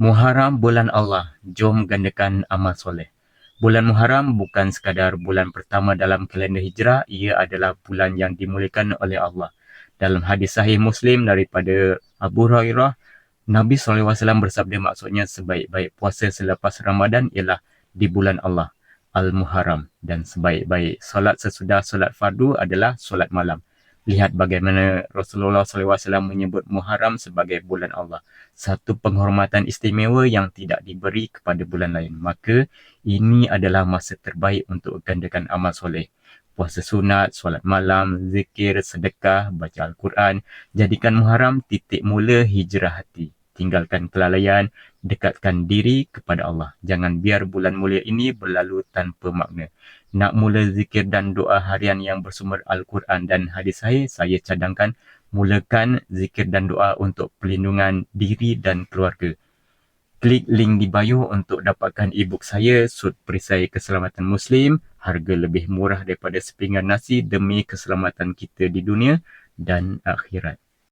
Muharram bulan Allah. Jom gandakan amal soleh. Bulan Muharram bukan sekadar bulan pertama dalam kalender hijrah, ia adalah bulan yang dimuliakan oleh Allah. Dalam hadis sahih Muslim daripada Abu Hurairah, Nabi SAW bersabda maksudnya sebaik-baik puasa selepas Ramadan ialah di bulan Allah, Al-Muharram. Dan sebaik-baik solat sesudah solat fardu adalah solat malam lihat bagaimana Rasulullah SAW menyebut Muharram sebagai bulan Allah. Satu penghormatan istimewa yang tidak diberi kepada bulan lain. Maka ini adalah masa terbaik untuk gandakan amal soleh. Puasa sunat, solat malam, zikir, sedekah, baca Al-Quran. Jadikan Muharram titik mula hijrah hati. Tinggalkan kelalaian, dekatkan diri kepada Allah. Jangan biar bulan mulia ini berlalu tanpa makna nak mula zikir dan doa harian yang bersumber Al-Quran dan hadis sahih, saya cadangkan mulakan zikir dan doa untuk perlindungan diri dan keluarga. Klik link di bio untuk dapatkan e-book saya, Sud Perisai Keselamatan Muslim, harga lebih murah daripada sepinggan nasi demi keselamatan kita di dunia dan akhirat.